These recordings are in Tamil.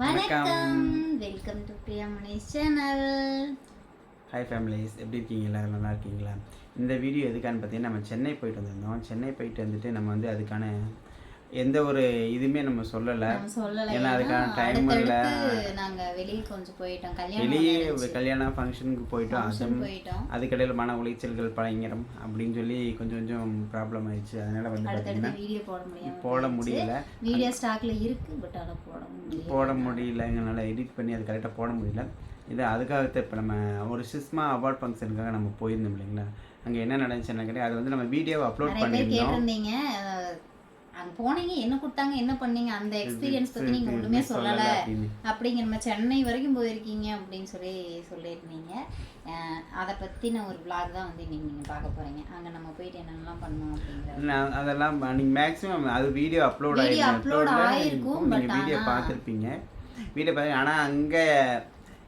வணக்கம். Welcome to Priya Manish channel hi families எப்படி இருக்கீங்க? எல்லாரும் நல்லா இருக்கீங்களா? இந்த வீடியோ எதுக்கான்னு பார்த்தீங்கன்னா நம்ம சென்னை போயிட்டு வந்திருந்தோம். சென்னை போயிட்டு வந்துட்டு நம்ம வந்து அதுக்கான எந்த ஒரு இதுவுமே நம்ம சொல்லலை. ஏன்னா அதுக்கான டைம் இல்லை. நாங்க வெளியே கொஞ்சம் போயிட்டோம். கல்யாணம் வெளியே நடந்துச்சு. கல்யாண ஃபங்க்ஷனுக்கு போயிட்டோம். அதுவும் அதுக்கடையில் மன உளைச்சல்கள் பயங்கரம் அப்படின்னு சொல்லி கொஞ்சம் கொஞ்சம் ப்ராப்ளம் ஆயிடுச்சு. அதனால வந்து பார்த்தீங்கன்னா வீடியோ போட முடியாம போட முடியல. வீடியோ ஸ்டாக்ல இருக்கு பட் ஆனா போட முடியல. போட முடியல எங்களால் எடிட் பண்ணி அது கரெக்டாக போட முடியல. இது அதுக்காக இப்போ நம்ம ஒரு சிஸ்மா அவார்ட் ஃபங்க்ஷனுக்காக நம்ம போயிருந்தோம் இல்லைங்களா? அங்கே என்ன நடந்துச்சுன்னு கேட்டேன் அது வந்து நம்ம வீடியோவை அப்லோட் பண்ணியிருந்தோம். அங்க போனீங்க என்ன கொடுத்தாங்க என்ன பண்ணீங்க அந்த எக்ஸ்பீரியன்ஸ் பத்தி நீங்க ஒண்ணுமே சொல்லல. அப்படிங்கிற நம்ம சென்னை வரைக்கும் போயிருக்கீங்க அப்படின்னு சொல்லி சொல்லியிருந்தீங்க. அதை பத்தின ஒரு vlog தான் வந்து இன்னைக்கு நீங்க பார்க்க போறீங்க. அங்க நம்ம போயிட்டு என்னென்னலாம் பண்ணோம் அப்படிங்கிற நான் அதெல்லாம் நீங்கள் மேக்ஸிமம் அது வீடியோ அப்லோட் ஆகிருக்கும் upload ஆயிருக்கும், நீங்கள் வீடியோ பார்த்துருப்பீங்க. வீடியோ பார்த்து ஆனால் அங்கே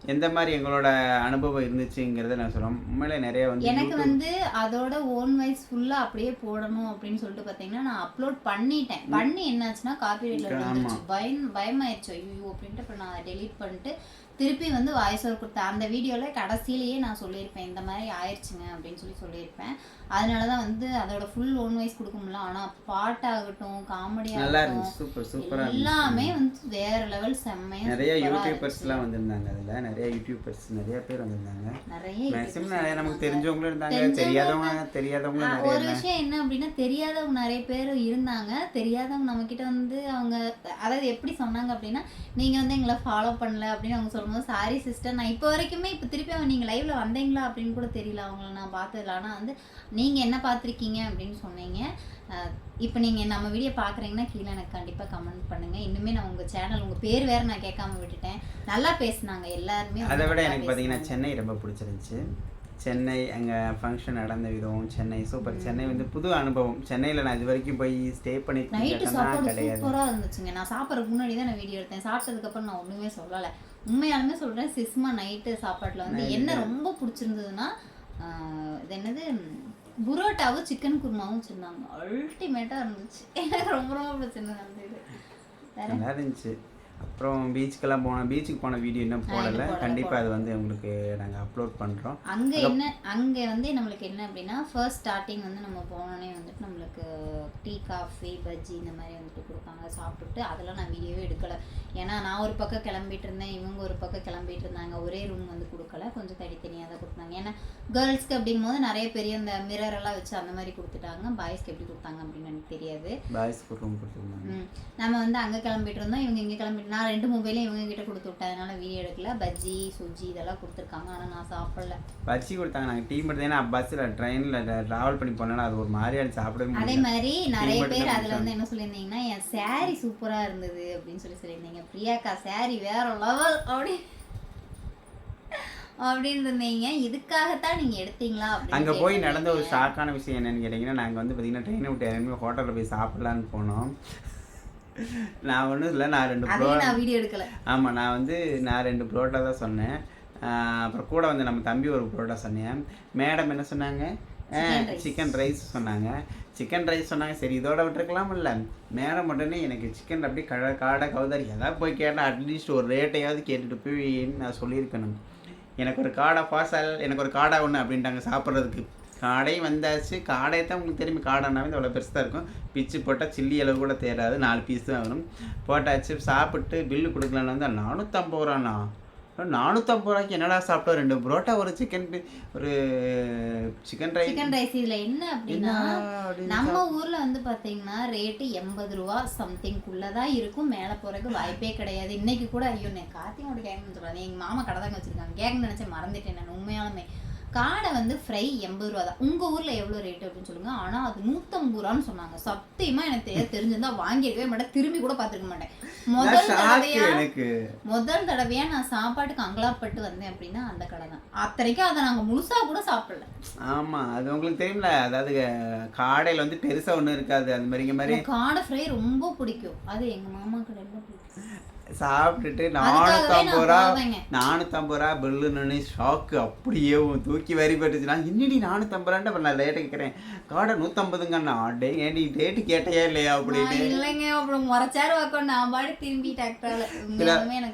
எந்த மாதிரி எங்களோட அனுபவம் இருந்துச்சுங்கிறத நான் சொல்லுவேன் உண்மையிலே நிறைய வந்து எனக்கு வந்து அதோட ஓன் வைஸ் ஃபுல்லா அப்படியே போடணும் அப்படின்னு சொல்லிட்டு பாத்தீங்கன்னா நான் அப்லோட் பண்ணிட்டேன். பண்ணி என்னாச்சுன்னா காப்பி ரைட்ல. வந்துருச்சு பயம் பயமாயிருச்சு. ஐயோ அப்படின்ட்டு அப்புறம் நான் டெலீட் பண்ணிட்டு திருப்பி வந்து வாய்ஸ் ஓவர் கொடுத்தேன். அந்த வீடியோல கடைசியிலேயே நான் சொல்லியிருப்பேன் இந்த மாதிரி ஆயிடுச்சுங்க அப்படின்னு சொல்லி சொல்லியிருப்பேன். அதனால தான் வந்து அதோட ஃபுல் ஓன் வைஸ் கொடுக்க முடியல. ஆனா பாட்டாகட்டும் காமெடி நல்லா ஆகட்டும் சூப்பர் சூப்பராக எல்லாமே வந்து வேற லெவல் செம்மையா நிறைய யூடியூபர்ஸ்லாம் வந்திருந்தாங்க அதில். நிறைய யூடியூபர்ஸ் நிறைய பேர் வந்திருந்தாங்க. நிறைய மேக்ஸிமம் நிறைய நமக்கு. தெரிஞ்சவங்களும் இருந்தாங்க. தெரியாதவங்க நிறைய ஒரு விஷயம் என்ன அப்படின்னா தெரியாதவங்க நிறைய பேர் இருந்தாங்க. தெரியாதவங்க நம்ம கிட்ட வந்து அவங்க அதாவது எப்படி சொன்னாங்க அப்படின்னா நீங்க வந்து எங்களை ஃபாலோ பண்ணல அப்படின்னு அவங்க சொல்லும்போது சாரி சிஸ்டர் நான் இப்போ வரைக்குமே இப்போ திருப்பி அவங்க நீங்க லைவ்ல வந்தீங்களா? அப்படின்னு கூட தெரியல. அவங்கள நான் பார்த்ததில்ல. ஆனா வந்து நீங்க என்ன பார்த்துருக்கீங்க? அப்படின்னு சொன்னீங்க. இப்போ நீங்க நம்ம வீடியோ பாக்குறீங்கன்னா கீழே எனக்கு கண்டிப்பா கமெண்ட் பண்ணுங்க. இன்னுமே நான் உங்க சேனல் உங்க பேர் வேற நான் கேட்காம விட்டுட்டேன். நல்லா பேசினாங்க. எல்லாருமே அதை விட எனக்கு பார்த்தீங்கன்னா. சென்னை ரொம்ப பிடிச்சிருந்துச்சு. சென்னை அங்கே ஃபங்க்ஷன் நடந்த விதம் சென்னை சூப்பர் சென்னை வந்து புது அனுபவம். சென்னையில் நான் இது வரைக்கும் போய் ஸ்டே நைட்டு பண்ணிட்டு சாப்பாடு கிடையாது. சூப்பரா இருந்துச்சுங்க. நான் சாப்பிட்றதுக்கு முன்னாடி தான் நான் வீடியோ எடுத்தேன். சாப்பிட்டதுக்கு அப்புறம் நான் ஒண்ணுமே சொல்லலை. உண்மையாலுமே சொல்றேன் சிஸ்மா நைட்டு சாப்பாட்டுல வந்து என்ன ரொம்ப பிடிச்சிருந்ததுன்னா ஆஹ், இது என்னது புரோட்டாவும் சிக்கன் குருமாவும் வச்சிருந்தாங்க. அல்டிமேட்டா இருந்துச்சு. எனக்கு ரொம்ப ரொம்ப பிடிச்சிருந்தது அந்த இது. நல்லா இருந்துச்சு. அப்புறம் பீச்சுக்கெல்லாம் போனோம் பீச்சுக்கு போன வீடியோ இன்னும் போடலை. கண்டிப்பாக அது வந்து உங்களுக்கு நாங்கள் அப்லோட் பண்ணுறோம் அங்க என்ன அங்க வந்து நம்மளுக்கு என்ன அப்படின்னா ஃபர்ஸ்ட் ஸ்டார்டிங் வந்து நம்ம போனோடனே வந்துட்டு நம்மளுக்கு டீ காஃபி பஜ்ஜி இந்த மாதிரி வந்துட்டு கொடுப்பாங்க. சாப்பிட்டு அதெல்லாம் நான் வீடியோவே எடுக்கல. ஏன்னா நான் ஒரு பக்கம் கிளம்பிட்டு இருந்தேன் இவங்க ஒரு பக்கம் கிளம்பிட்டு இருந்தாங்க. ஒரே ரூம் வந்து கொடுக்கல. கொஞ்சம் தனித்தனியாக தான் கொடுத்தாங்க. ஏன்னா கேர்ள்ஸ்க்கு அப்படிங்கும் போது நிறைய பெரிய அந்த மிரர் எல்லாம் வச்சு அந்த மாதிரி கொடுத்துட்டாங்க. பாய்ஸ்க்கு எப்படி கொடுத்தாங்க அப்படின்னு எனக்கு தெரியாது. பாய்ஸ்க்கு ரூம் கொடுத்துருந்தாங்க. நம்ம வந்து அங்க கிளம்பிட்டு இருந்தோம். இவங்க இங்க கிளம்பிட்டு நான் ரெண்டு மொபைலையும் இவங்க கிட்ட கொடுத்து விட்டேன். அதனால வீடியோ எடுக்கல. பஜ்ஜி சுஜி இதெல்லாம் கொடுத்துருக்காங்க. ஆனா நான் சாப்பிடல. பச்சி கொடுத்தாங்க. நாங்கள் டீ மட்டும் ஏன்னா பஸ்ஸில் ட்ரெயினில் ட்ராவல் பண்ணி போனாலும் அது ஒரு மாதிரியா இருந்துச்சு சாப்பிடவே அதே முடியல மாதிரி நிறைய பேர் அதுல வந்து என்ன சொல்லியிருந்தீங்கன்னா என் saree சூப்பரா இருந்தது அப்படின்னு சொல்லி சொல்லியிருந்தீங்க. பிரியாக்கா saree வேற லெவல் அப்படி அப்படின்னு இருந்தீங்க. இதுக்காகத்தான் நீங்க எடுத்தீங்களா? அங்கே போய். நடந்த ஒரு ஷாக்கான விஷயம் என்னன்னு கேட்டிங்கன்னா நாங்கள் வந்து பார்த்தீங்கன்னா ட்ரெயினை விட்டு இறங்கி ஹோட்டலில் போய் சாப்பிட்லான்னு போனோம். நான் ஒன்றும் இல்லை நான் ரெண்டு ப்ரோ வீடியோ எடுக்கல. ஆமாம் நான் வந்து நான் ரெண்டு புரோட்டா தான் சொன்னேன். அப்புறம் கூட வந்து நம்ம தம்பி ஒரு புரோட்டா சொன்னேன். மேடம் என்ன சொன்னாங்க. சிக்கன் ரைஸ் சொன்னாங்க. சிக்கன் ரைஸ் சொன்னாங்க. சரி இதோட விட்டுருக்கலாம் இல்லை மேடம் உடனே எனக்கு சிக்கன் அப்படியே கட காடை கவுதாரி எதாவது போய் கேட்டால் அட்லீஸ்ட் ஒரு ரேட்டையாவது கேட்டுட்டு போய் நான் சொல்லியிருக்கணும். எனக்கு ஒரு காடை பாசல் எனக்கு ஒரு காடை ஒன்று அப்படின்ட்டாங்க சாப்பிட்றதுக்கு. காடை வந்தாச்சு. காடை தான் உங்களுக்கு திரும்பி காடைனாவே அவ்வளோ பெருசாக இருக்கும். பிச்சு போட்டால் சில்லி அளவு கூட தேராது. நாலு பீஸ் தான் வரும். போட்டாச்சு சாப்பிட்டு பில்லு கொடுக்கலான்னு வந்தால் நானூற்றம்பது ரூபாண்ணா. நானூற்றம்பது ரூபாய்க்கு என்னடா சாப்பிட்டோம் ரெண்டு புரோட்டா ஒரு சிக்கன் ஒரு சிக்கன் ரைஸ் சிக்கன் ரைஸ் இதுல என்ன அப்படின்னா நம்ம ஊர்ல வந்து பாத்தீங்கன்னா ரேட்டு எண்பது ரூபா சம்திங் தான் இருக்கும். மேல போறதுக்கு வாய்ப்பே கிடையாது. இன்னைக்கு கூட ஐயோ நான் கார்த்தியோட கேட்கணும்னு சொல்றாங்க. எங்க மாமா கடை தாங்க வச்சிருக்காங்க. கேட்கணும்னு நினைச்சேன் மறந்துட்டேன் நான் உண்மையாலுமே. காடை வந்து ஃப்ரை எண்பது ரூபா தான். உங்க ஊர்ல எவ்வளவு ரேட் அப்படின்னு சொல்லுங்க. ஆனா அது நூத்தம்பது ரூபான்னு சொன்னாங்க. சத்தியமா எனக்கு தெரியாது. தெரிஞ்சிருந்தா வாங்கியிருக்கவே மாட்டேன். திரும்பி கூட பார்த்திருக்க மாட்டேன். முதல் தடவையா முதல் தடவையா நான் சாப்பாட்டுக்கு அங்கலாப்பட்டு வந்தேன் அப்படின்னா அந்த கடை தான். அத்தனைக்கும் அதை நாங்க முழுசா கூட சாப்பிடல. ஆமாம் அது உங்களுக்கு தெரியும்ல. அதாவது காடையில் வந்து பெருசாக ஒன்றும் இருக்காது. அந்த மாதிரி. எனக்கு காடை ஃப்ரை ரொம்ப பிடிக்கும். அது எங்க மாமா கடையில் சாப்பிட்டுட்டு நானூற்றம்பது ரூபா. நானூற்றம்பது ரூபா பில்லுன்னு ஷாக்கு அப்படியே தூக்கி வரி பட்டுச்சு நான் இன்னடி நானூற்றம்பது ரூபான்ட்டு அப்புறம் நான் ரேட்டு கேட்குறேன் காடை நூற்றம்பதுங்கண்ணா டே ஏண்டி ரேட்டு கேட்டையா இல்லையா அப்படின்னு இல்லைங்க அப்புறம் முறைச்சாரு நான் பாடி திரும்பி டாக்டரால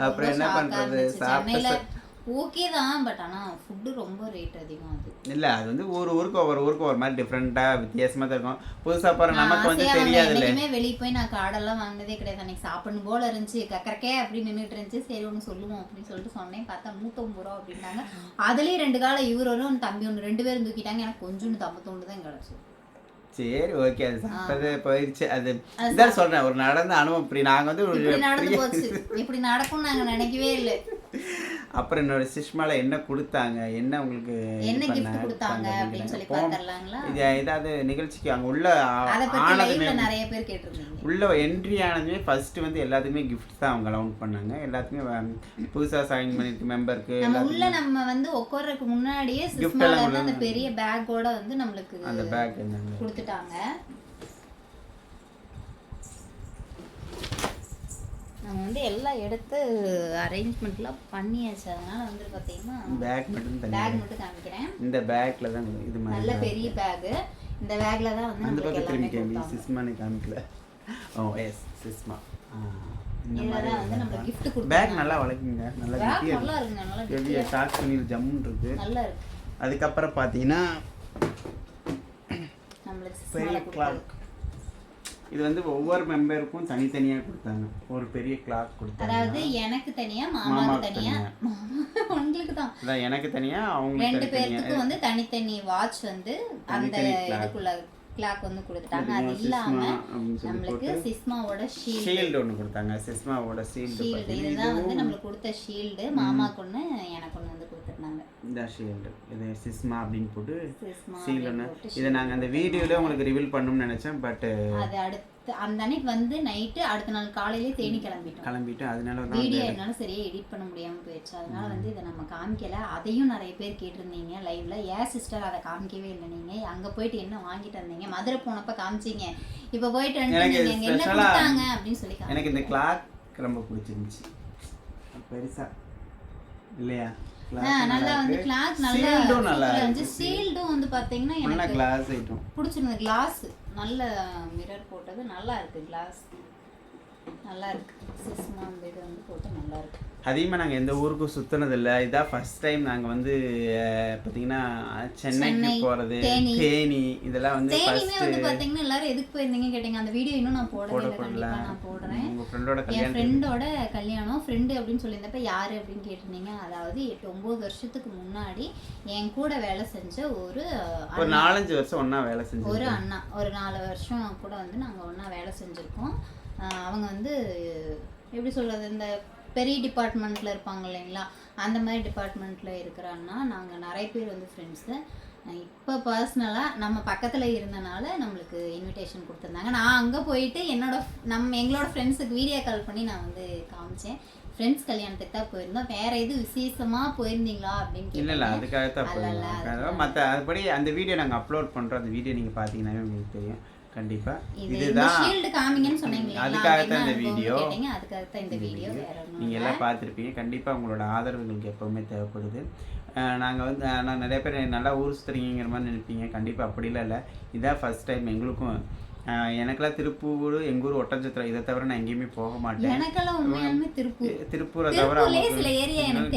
அப்புறம் என்ன? இருந்துச்சு. சாப்பிட்ட ஓகே தான் பட் ஆனா ஃபுட்டு ரொம்ப ரேட் அதிகம் அது. இல்லை அது வந்து ஒரு ஊருக்கு ஒவ்வொரு ஊருக்கு ஒரு மாதிரி டிஃப்ரெண்ட்டாக வித்தியாசமாக தான் இருக்கும். புதுசாக நான் நமக்கு வந்து. தெரியாதுல்ல. என்னைக்குமே வெளிய போய் நான் காடெல்லாம் வாங்கினதே கிடையாது. அன்னைக்கு சாப்பிடணும் போல இருந்துச்சு. கக்கறக்கே அப்படி நின்றுட்டு இருந்துச்சு. சரி ஒன்று சொல்லுவோம் அப்படின்னு சொல்லிட்டு சொன்னேன். பார்த்தா நூற்றம்பது ரூபா அப்படின்னாங்க. அதுலயும் ரெண்டு காலம் இவர் வரும் தம்பி ஒன்று ரெண்டு பேரும் தூக்கிட்டாங்க. எனக்கு கொஞ்சோண்டு தம்பத்தோண்டு தான் கிடச்சி சரி ஓகே அது சாப்பிட்டது போயிடுச்சு. அது இதான் சொல்கிறேன் ஒரு நடந்த அனுபவம். இப்படி நாங்கள் வந்து இப்படி நடந்து போச்சு. இப்படி நடக்கும்னு நாங்க நினைக்கவே இல்லை. அப்புறம் என்னோட சிஷ்மால என்ன கொடுத்தாங்க என்ன உங்களுக்கு என்ன கொடுத்தாங்க அப்படின்னு சொல்லி இது ஏதாவது நிகழ்ச்சிக்கு அங்கே உள்ள ஆனதுமே நிறைய பேர் கேட்டிருந்தீங்க. உள்ள என்ட்ரி ஆனதுமே ஃபர்ஸ்ட் வந்து எல்லாத்துக்குமே கிஃப்ட் தான் அவங்க அலௌண்ட் பண்ணாங்க. எல்லாத்துக்குமே புதுசா சைன் பண்ணிருக்க மெம்பருக்கு உள்ள நம்ம வந்து உட்கார்றதுக்கு முன்னாடியே இருந்து அந்த பெரிய பேக்கோட வந்து நம்மளுக்கு அந்த பேக் கொடுத்துட்டாங்க. நம்ம வந்து எல்லாம் எடுத்து அரேஞ்ச்மெண்ட்லாம் பண்ணியாச்சு. அதனால வந்து பார்த்தீங்கன்னா பேக் மட்டும் பேக் மட்டும் காமிக்கிறேன். இந்த பேக்ல தான் இது நல்ல மாதிரி பெரிய பேக் இந்த பேக்ல தான் வந்து அந்த பக்கம் திரும்பி காமி கொடுத்தாங்க. சிஸ்மானே காமிக்கல. ஓ எஸ் சிஸ்மா. இந்த மாதிரி வந்து நம்மளுக்கு gift கொடுத்தாங்க. பேக் நல்லா வளைக்குங்க நல்லா கெட்டியா நல்லா இருக்குங்க நல்லா கெட்டியா டாக் பண்ணி ஜம்முன்னு இருக்கு. நல்லா இருக்கு. அதுக்கப்புறம் பார்த்தீங்கன்னா நம்மளுக்கு சிஸ்மால கிளாக் கொடுத்தது இது வந்து ஒவ்வொரு மெம்பருக்கும் தனித்தனியா கொடுத்தாங்க. ஒரு பெரிய கிளாக் கொடுத்தாங்க. அதாவது எனக்கு தனியா மாமாக்கு தனியா. உங்களுக்கு தான் அதான் எனக்கு தனியா அவங்களுக்கு ரெண்டு பேர்த்துக்கு வந்து தனித்தனி வாட்ச் வந்து அந்த. இதுக்குள்ள கிளாக் வந்து கொடுத்துட்டாங்க. அது இல்லாம நம்மளுக்கு சிஸ்மாவோட ஷீல்டு ஒன்று கொடுத்தாங்க. சிஸ்மாவோட ஷீல்டு இதுதான் வந்து நம்மளுக்கு கொடுத்த ஷீல்டு மாமாக்கு ஒண்ணு எனக்கு ஒண்ணு வந்து கொடுத்துருந்தாங்க இந்த ஷீல்டு இது சிஸ்மா அப்படின்னு போட்டு இதை நாங்கள் அந்த வீடியோவில் உங்களுக்கு ரிவீல் பண்ணணும்னு நினச்சேன் பட் அது அடுத்து அந்த அன்னைக்கு வந்து நைட்டு அடுத்த நாள் காலையிலே தேனி கிளம்பிட்டோம். கிளம்பிட்டு அதனால தான் வீடியோ என்னால சரியா எடிட் பண்ண முடியாம போயிடுச்சு. அதனால வந்து இதை நம்ம காமிக்கல. அதையும் நிறைய பேர் கேட்டிருந்தீங்க லைவ்ல ஏன் சிஸ்டர் அதை காமிக்கவே இல்லை நீங்க? அங்க போயிட்டு என்ன வாங்கிட்டு வந்தீங்க? மதுரை போனப்ப காமிச்சீங்க. இப்ப போயிட்டு அங்க என்ன கொடுத்தாங்க? அப்படின்னு சொல்லி எனக்கு இந்த. கிளாக் ரொம்ப பிடிச்சிருந்துச்சு. பெருசா. இல்லையா? நல்லா வந்து கிளாக் நல்லா சீல்டும் நல்லா வந்து பாத்தீங்கன்னா எனக்கு கிளாஸ் ஐட்டம் பிடிச்சிருந்தது. கிளாஸ் நல்ல மிரர் போட்டது. நல்லா இருக்கு கிளாஸ் நல்லா இருக்கு சிஸ்மா அந்த இது வந்து போட்டு நல்லா இருக்கு அதிகமாக நாங்கள் எந்த ஊருக்கும் சுற்றுனதில்ல இதான் ஃபர்ஸ்ட் டைம் நாங்கள் வந்து பார்த்தீங்கன்னா சென்னைக்கு சென்னை, போகிறது தேனி. இதெல்லாம் வந்து தேனியுமே வந்து பாத்தீங்கன்னா எல்லாரும் எதுக்கு போயிருந்தீங்க கேட்டீங்க. அந்த வீடியோ இன்னும் நான் போடவே போட இல்லை நான் போடுறேன். உங்கள் ஃப்ரெண்டோட என் ஃப்ரெண்டோட கல்யாணம் ஃப்ரெண்டு அப்படின்னு சொல்லியிருந்தப்ப யாரு அப்படின்னு கேட்டிருந்தீங்க? அதாவது எட்டு ஒன்பது வருஷத்துக்கு முன்னாடி என் கூட வேலை செஞ்ச ஒரு ஒரு நாலஞ்சு வருஷம் ஒன்றா வேலை ஒரு செஞ்சு அண்ணா. ஒரு நாலு வருஷம் கூட வந்து நாங்கள் ஒன்றா வேலை செஞ்சுருக்கோம். அவங்க வந்து எப்படி சொல்கிறது இந்த பெரிய டிபார்ட்மெண்ட்டில் இருப்பாங்க இல்லைங்களா? அந்த மாதிரி டிபார்ட்மெண்ட்டில் இருக்கிற அண்ணா நாங்கள் நிறைய பேர் வந்து ஃப்ரெண்ட்ஸு இப்போ பர்சனலாக நம்ம பக்கத்தில் இருந்தனால நம்மளுக்கு இன்விடேஷன் கொடுத்துருந்தாங்க. நான் அங்கே போயிட்டு என்னோட நம்ம எங்களோட ஃப்ரெண்ட்ஸுக்கு வீடியோ கால் பண்ணி நான் வந்து காமிச்சேன். ஃப்ரெண்ட்ஸ் கல்யாணத்துக்கு தான் போயிருந்தோம். வேற எதுவும் விசேஷமாக போயிருந்தீங்களா அப்படின்னு இல்லை இல்லை. அதுக்காக தான் மற்ற அதுபடி அந்த வீடியோ நாங்கள் அப்லோட் பண்ணுறோம் அந்த வீடியோ நீங்கள் பார்த்தீங்கன்னாவே உங்களுக்கு தெரியும். இந்த இதுதான். ஷீல்டு காமிங்கன்னு சொன்னீங்க? அதுக்காக அது தான் இந்த வீடியோ. அதுக்காக தான் இந்த வீடியோ இல்ல. எல்லாம் பார்த்துருப்பீங்க. கண்டிப்பாக உங்களோட ஆதரவு எங்களுக்கு எப்போவுமே தேவைப்படுது. நாங்கள் வந்து நான் நிறைய பேர் நல்லா ஊர் சுற்றுறீங்கிற மாதிரி நினைப்பீங்க. கண்டிப்பாக அப்படிலாம் இல்லை. இதான் ஃபர்ஸ்ட் டைம் எங்களுக்கும். எனக்கெல்லாம் திருப்பூர் எங்கள் ஊர் ஒட்டஞ்சத்திரம் இதை தவிர நான் எங்கேயுமே போக மாட்டேன். திருப்பூர். தவிர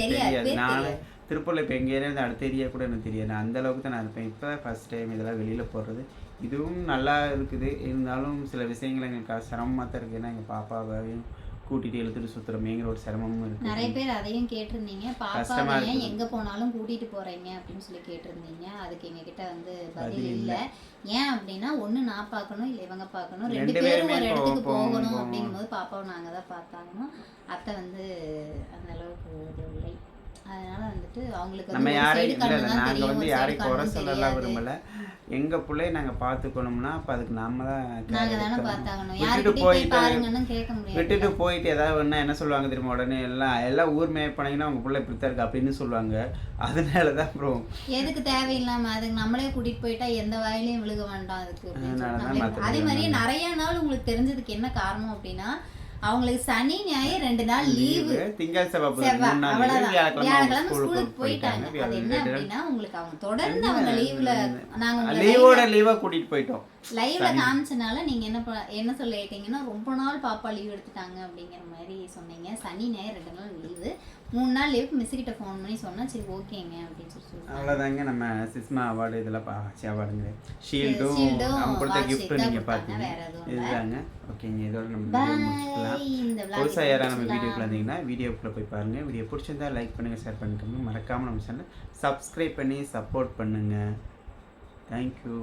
தெரியாது நான். திருப்பூரில் இப்போ எங்கள் ஏரியா அடுத்த ஏரியா கூட எனக்கு தெரியாது. நான் அந்த அளவுக்கு தான் நான் இருப்பேன். இப்போ தான் ஃபஸ்ட் டைம் இதெல்லாம் வெளியில் போடுறது இதுவும் நல்லா இருக்குது. இருந்தாலும் சில விஷயங்கள் எங்களுக்கு சிரமமாக தான் இருக்குது ஏன்னா எங்கள் பாப்பாவையும் கூட்டிகிட்டு இழுத்துட்டு சுற்றுறமேங்கிற ஒரு சிரமமும் இருக்குது நிறைய பேர் அதையும் கேட்டிருந்தீங்க. பாப்பா ஏன். எங்க போனாலும் கூட்டிட்டு போறீங்க அப்படின்னு சொல்லி கேட்டிருந்தீங்க. அதுக்கு எங்க கிட்ட வந்து பதில் இல்ல. ஏன் அப்படின்னா ஒண்ணு நான் பார்க்கணும் இல்ல இவங்க பார்க்கணும். ரெண்டு பேரும் ஒரு இடத்துக்கு போகணும். அப்படிங்கும்போது பாப்பாவை நாங்க தான் பார்த்தாகணும். அத்தை வந்து அந்த அளவுக்கு இல்லை. அதனால வந்துட்டு அவங்களுக்கு நம்ம யாரையும் இல்லை நாங்கள் வந்து யாரையும் குறை சொல்லலாம். விரும்பல. எங்கள் பிள்ளைய நாங்கள் பார்த்துக்கணும்னா அப்போ அதுக்கு நம்ம தான் நாங்க விட்டுட்டு போயிட்டு விட்டுட்டு ஏதாவது ஒன்று என்ன சொல்லுவாங்க தெரியுமா உடனே எல்லாம் எல்லாம் ஊர் மேய போனீங்கன்னா உங்கள் பிள்ளை இப்படி தான் இருக்கு அப்படின்னு சொல்லுவாங்க. அதனால தான் அப்புறம் எதுக்கு தேவையில்லாம அதுக்கு நம்மளே கூட்டிட்டு போயிட்டா எந்த வாயிலையும் விழுக வேண்டாம் அதுக்கு அதே மாதிரி நிறைய நாள் உங்களுக்கு தெரிஞ்சதுக்கு என்ன காரணம் அப்படின்னா அவங்களுக்கு சனி ஞாயிறு ரெண்டு நாள் லீவு. திங்கள் செவ்வாய் புதன் செவ்வாய். மூணு நாள் leave. அவ்வளவுதான். வியாழக்கிழமை அவங்க வியாழக்கிழமை ஸ்கூலுக்கு போயிட்டாங்க. அது என்ன. அப்படின்னா உங்களுக்கு அவங்க தொடர்ந்து அவங்க லீவ்ல நாங்க லீவோட லீவா கூட்டிட்டு போயிட்டோம். லைவ்ல காமிச்சனால நீங்க என்ன என்ன சொல்லிட்டீங்கன்னா ரொம்ப நாள் பாப்பா லீவ் எடுத்துட்டாங்க அப்படிங்கிற மாதிரி சொன்னீங்க. சனி ஞாயிறு ரெண்டு நாள் லீவு. மூணு நாள் லீவுக்கு மிஸ் கிட்ட ஃபோன் பண்ணி சொன்னா சரி ஓகேங்க அப்படின்னு சொல்லி அவ்வளோதாங்க நம்ம சிஸ்மா அவார்டு இதெல்லாம் பா அவார்டுங்க ஷீல்டும் அவங்க கொடுத்த தான் நீங்கள் பார்த்தீங்க. இதுதாங்க. ஓகேங்க இதோட நம்ம புதுசாக யாராவது நம்ம. வீடியோக்குள்ள வந்தீங்கன்னா வீடியோக்குள்ளே போய் பாருங்கள் வீடியோ பிடிச்சிருந்தா லைக் பண்ணுங்கள் ஷேர் பண்ணிக்கோங்க மறக்காமல் நம்ம சேனல் சப்ஸ்கிரைப் பண்ணி சப்போர்ட் பண்ணுங்கள் தேங்க்யூ.